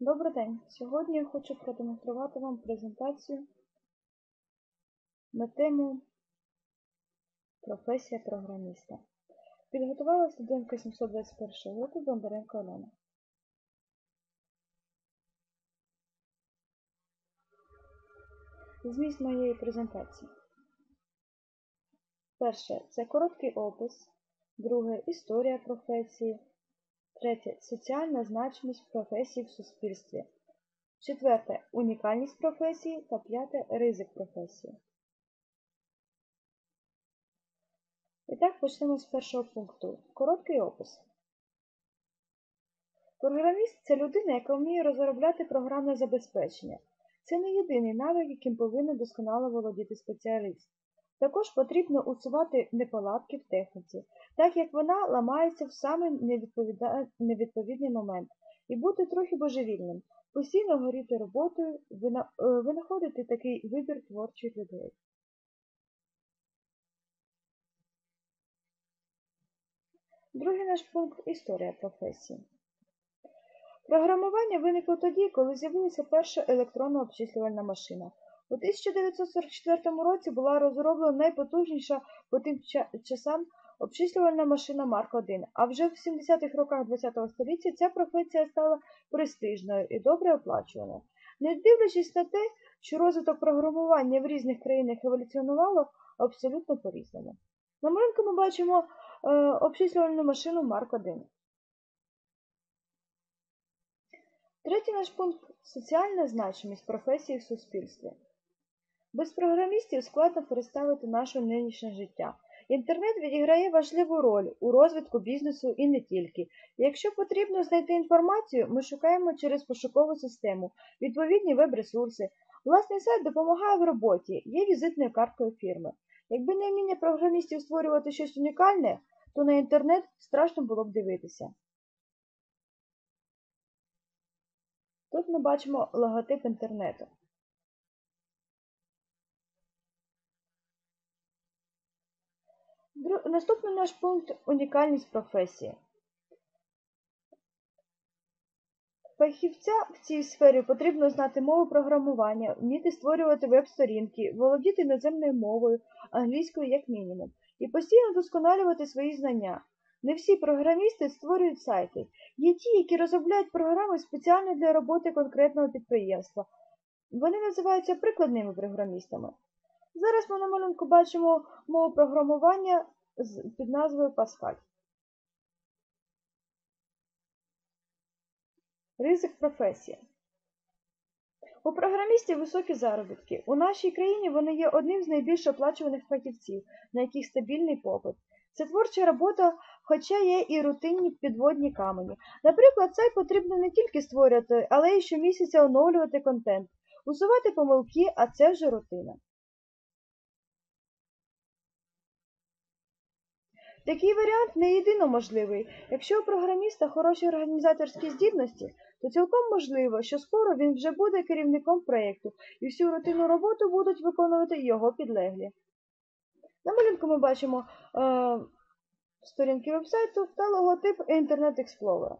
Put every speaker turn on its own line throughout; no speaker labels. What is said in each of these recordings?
Добрий день! Сьогодні я хочу продемонструвати вам презентацію на тему Професія програміста. Підготувала студентка 721 року Бондаренко Олена. Зміст моєї презентації. Перше це короткий опис. Друге історія професії. Третє соціальна значимість професії в суспільстві. Четверте унікальність професії та п'яте ризик професії. І так почнемо з першого пункту. Короткий опис. Програміст це людина, яка вміє розробляти програмне забезпечення. Це не єдиний навик, яким повинен досконало володіти спеціаліст. Також потрібно усувати неполадки в техніці, так як вона ламається в самий невідповідний момент, і бути трохи божевільним, постійно горіти роботою, винаходити такий вибір творчих людей. Другий наш пункт історія професії. Програмування виникло тоді, коли з'явилася перша електронна обчислювальна машина. У 1944 році була розроблена найпотужніша по тим часам обчислювальна машина Марк-1, а вже в 70-х роках ХХ століття ця професія стала престижною і добре оплачуваною. Не дивлячись на те, що розвиток програмування в різних країнах еволюціонувало абсолютно по-різному. На малюнку ми бачимо е, обчислювальну машину Марк-1. Третій наш пункт соціальна значимість професії в суспільстві. Без програмістів складно представити наше нинішнє життя. Інтернет відіграє важливу роль у розвитку бізнесу і не тільки. Якщо потрібно знайти інформацію, ми шукаємо через пошукову систему, відповідні веб-ресурси. Власний сайт допомагає в роботі, є візитною карткою фірми. Якби не вміння програмістів створювати щось унікальне, то на інтернет страшно було б дивитися. Тут ми бачимо логотип інтернету. Наступний наш пункт унікальність професії. Фахівця в цій сфері потрібно знати мову програмування, вміти створювати веб-сторінки, володіти іноземною мовою, англійською як мінімум, і постійно досконалювати свої знання. Не всі програмісти створюють сайти. Є ті, які розробляють програми спеціально для роботи конкретного підприємства. Вони називаються прикладними програмістами. Зараз ми на малюнку бачимо мову програмування під назвою Паскаль. Ризик професії. У програмістів високі заробітки. У нашій країні вони є одним з найбільш оплачуваних фахівців, на яких стабільний попит. Це творча робота, хоча є і рутинні підводні камені. Наприклад, сайт потрібно не тільки створювати, але й щомісяця оновлювати контент, усувати помилки, а це вже рутина. Такий варіант не єдино можливий. Якщо у програміста хороші організаторські здібності, то цілком можливо, що скоро він вже буде керівником проєкту і всю рутинну роботу будуть виконувати його підлеглі. На малюнку ми бачимо е, сторінки вебсайту та логотип Internet Explorer.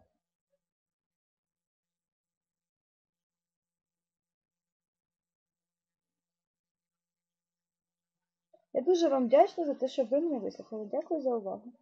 Я дуже вам вдячна за те, що ви мене вислухали. Дякую за увагу.